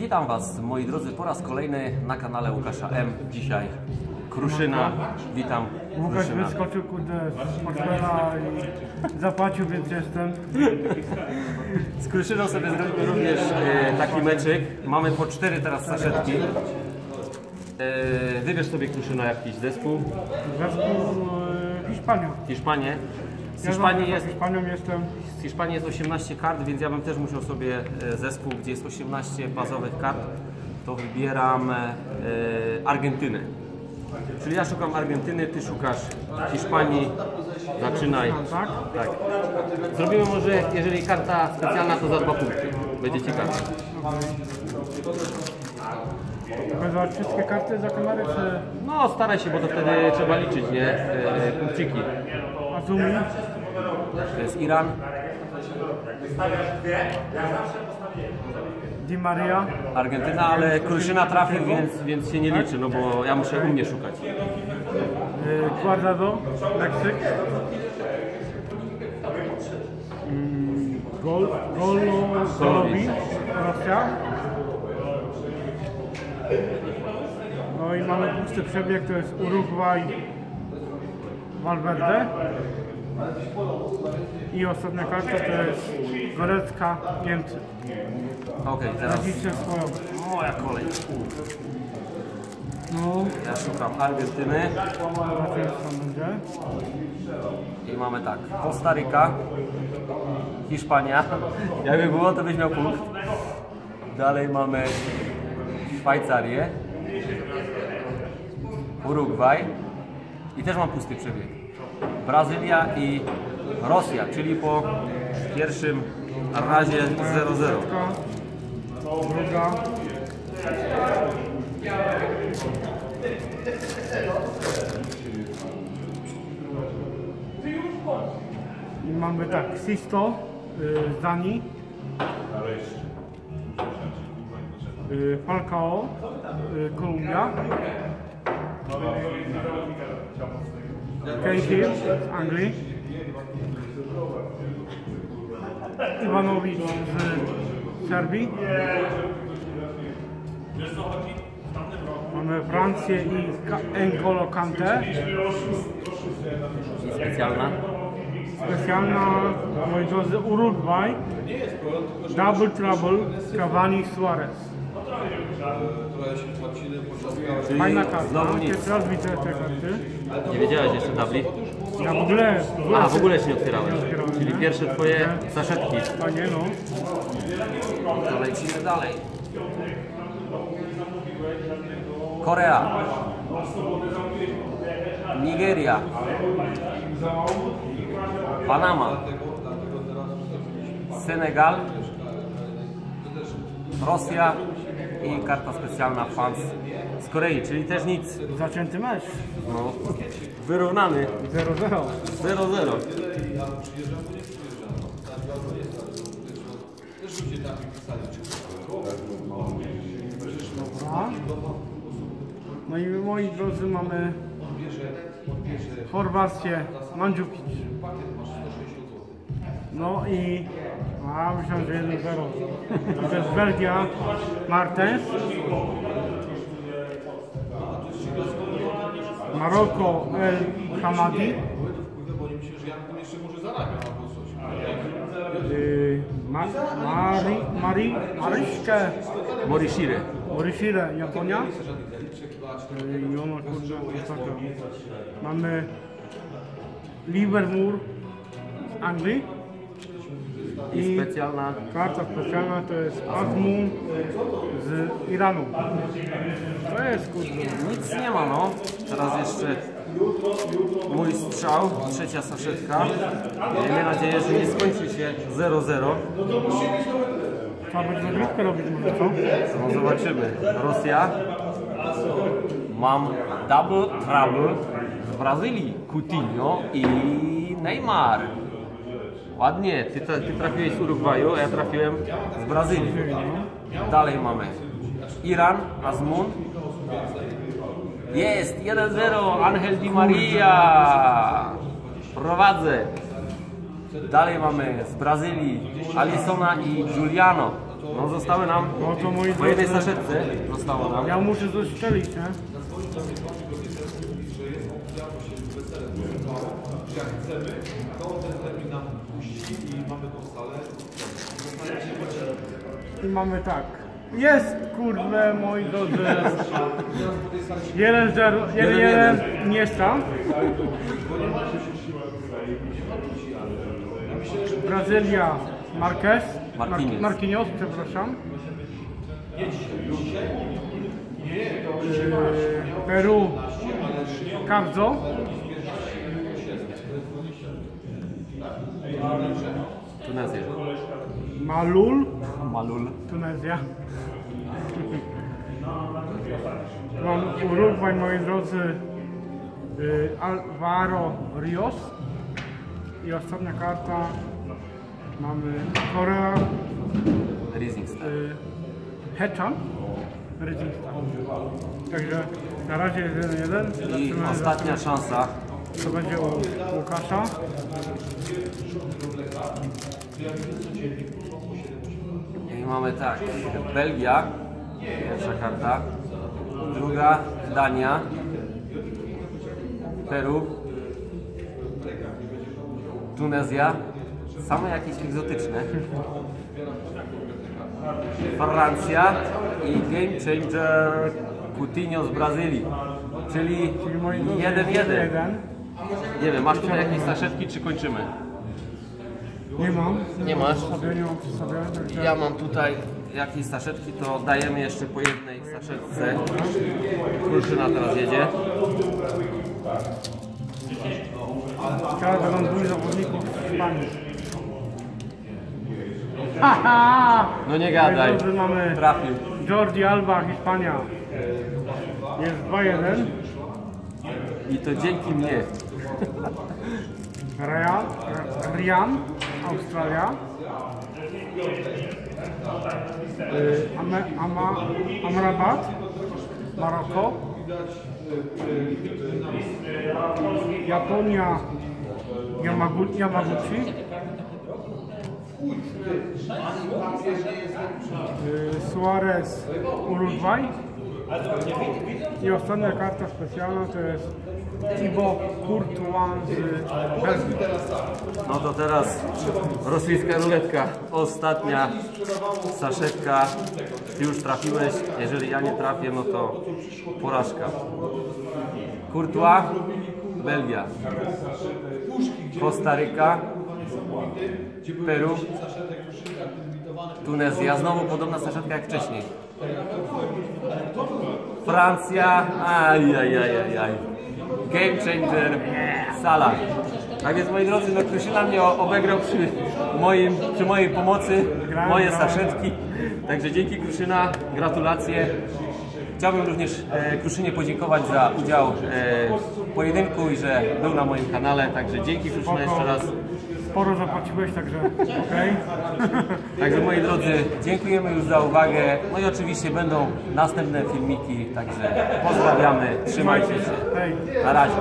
Witam Was, moi drodzy, po raz kolejny na kanale Łukasza M. Dzisiaj Kruszyna. Witam. Łukasz Kruszyna. wyskoczył kurde z portfela i zapłacił, więc jestem. Z Kruszyną sobie zrobimy również e, taki meczyk. Mamy po cztery teraz saszetki. E, wybierz sobie Kruszyna jakiś zespół. Zespół e, Hiszpania. Hiszpanię. Z Hiszpanii jest, jestem. z Hiszpanii jest 18 kart, więc ja bym też musiał sobie e, zespół, gdzie jest 18 bazowych kart, to wybieram e, Argentynę. Czyli ja szukam Argentyny, ty szukasz Hiszpanii. Zaczynaj. Tak? Tak. Zrobimy może, jeżeli karta specjalna, to za dwa punkty. Będzie ciekawe. Pokazać wszystkie karty za kamerę, czy No, staraj się, bo to wtedy trzeba liczyć, nie? E, punkciki. Azumi? To jest Iran, Di Maria? Argentyna, ale Kruszyna trafił, więc, więc się nie liczy, no bo ja muszę u mnie szukać. e, Guardado? Meksyk? Mm, Gol, Golo, Golowi? Rosja? No i mamy pusty przebieg, to jest Urugwaj, Valverde. I ostatnia karta to jest Gorecka, Niemcy. Okej, teraz Tragicznie swoją. moja kolej. No, Ja szukam Argentyny i mamy tak, Kostaryka, Hiszpania, jakby było to byś miał punkt. Dalej mamy Szwajcarię, Urugwaj i też mam pusty przebieg. Brazylia i Rosja, czyli po pierwszym razie 0-0. Druga. I mamy tak, Sisto, y, Zani, y, Falcao, y, Kolumbia, Cahill z Anglii, Iwanowicz z Serbii, mamy Francję i N'Golo Kante. Specjalna. Specjalna, moi drodzy, Urugwaj. Double Trouble, Cavani Suarez. Czyli Fajna nic. pierwszy raz widzę te karty. Nie wiedziałeś jeszcze tabli? Ja w ogóle... A, w ogóle się nie otwierałeś. otwierałem, Czyli nie? pierwsze twoje saszetki. Panie, no. To lecimy dalej. Korea. Nigeria. Panama. Senegal. Rosja i karta specjalna fans z Korei, czyli też nic. Zacięty mecz. No, wyrównany 0-0. 0-0. Dobra. No i moi drodzy mamy Chorwację, Mandzukic. No i a myślałem, że 1-0. To jest Belgia, Martens. Maroko, El Hamadi. Yy, Ma, Mari, Mari, Maryśkę, Morishire. Morishire, Japonia. Yy, I ona kurde, taka. Mamy Liverpool z Anglii. I specjalna Karta specjalna to jest Azmun z Iranu. To jest kurde. Nic nie ma, no. Teraz jeszcze mój strzał, trzecia saszetka. Miejmy nadzieję, że nie skończy się 0-0. Trzeba będzie nagrywkę robić może co? No zobaczymy. Rosja. Mam double trouble z Brazylii. Coutinho i Neymar. Ładnie, ty, ty trafiłeś z Urugwaju, a ja trafiłem z Brazylii. Dalej mamy Iran, Azmun. Jest 1-0, Angel Di Maria. Prowadzę. Dalej mamy z Brazylii Alisona i Giuliano. No zostały nam, No to moi po jednej saszetce zostało nam. ja muszę coś strzelić, nie? I mamy tak. Jest, kurde, moi drodzy. Jeden, zero, jeden, Jeden, jeden, nie sta. Brazylia, Marquez. Marquinhos. Marquinhos, przepraszam. Yy, Peru, Carzo. Tunezja. Malul, Malul. Tunezja. Mam Urugwaj, moi drodzy, y, Alvaro Rios. I ostatnia karta. Mamy Korea, Rising Star. y, Hechan, Redzista. Także na razie jest 1-1. I ostatnia szansa. Co będzie u Łukasza. I mamy tak, Belgia, pierwsza karta, druga Dania, Peru, Tunezja, same jakieś egzotyczne, Francja i Game Changer Coutinho z Brazylii, czyli Czyli moi drodzy, 1-1. 1-1. Nie wiem, masz tutaj jakieś saszetki czy kończymy? Nie mam. Nie masz? Ja mam tutaj jakieś saszetki, to dajemy jeszcze po jednej saszetce. Kruszyna teraz jedzie. Teraz będą dwóch zawodników z Hiszpanii. Haha! No nie gadaj. Mamy Trafił. Jordi Alba, Hiszpania. Jest 2-1. I to dzięki mnie. Ryan, Ryan, Australia. Y, Ame, Ama, Amrabat, Maroko. Japonia, Yamagu- Yamaguchi. Y, Suarez, Uruguay. I ostatnia karta specjalna to jest Thibaut Courtois z Belgii. No to teraz rosyjska ruletka. Ostatnia saszetka. Ty już trafiłeś. Jeżeli ja nie trafię, no to porażka. Courtois, Belgia. Kostaryka, Peru, Tunezja. Znowu podobna saszetka jak wcześniej. Francja, ajajajajaj. Game changer, Salah. Tak więc moi drodzy, no Kruszyna mnie obegrał przy, moim, przy mojej pomocy, moje saszetki. Także dzięki Kruszyna, gratulacje. Chciałbym również e, Kruszynie podziękować za udział e, w pojedynku i że był na moim kanale. Także dzięki Kruszyna jeszcze raz. Sporo zapłaciłeś, także okej. Także moi drodzy, dziękujemy już za uwagę. No i oczywiście będą następne filmiki, także pozdrawiamy, trzymajcie się. Hej. Na razie.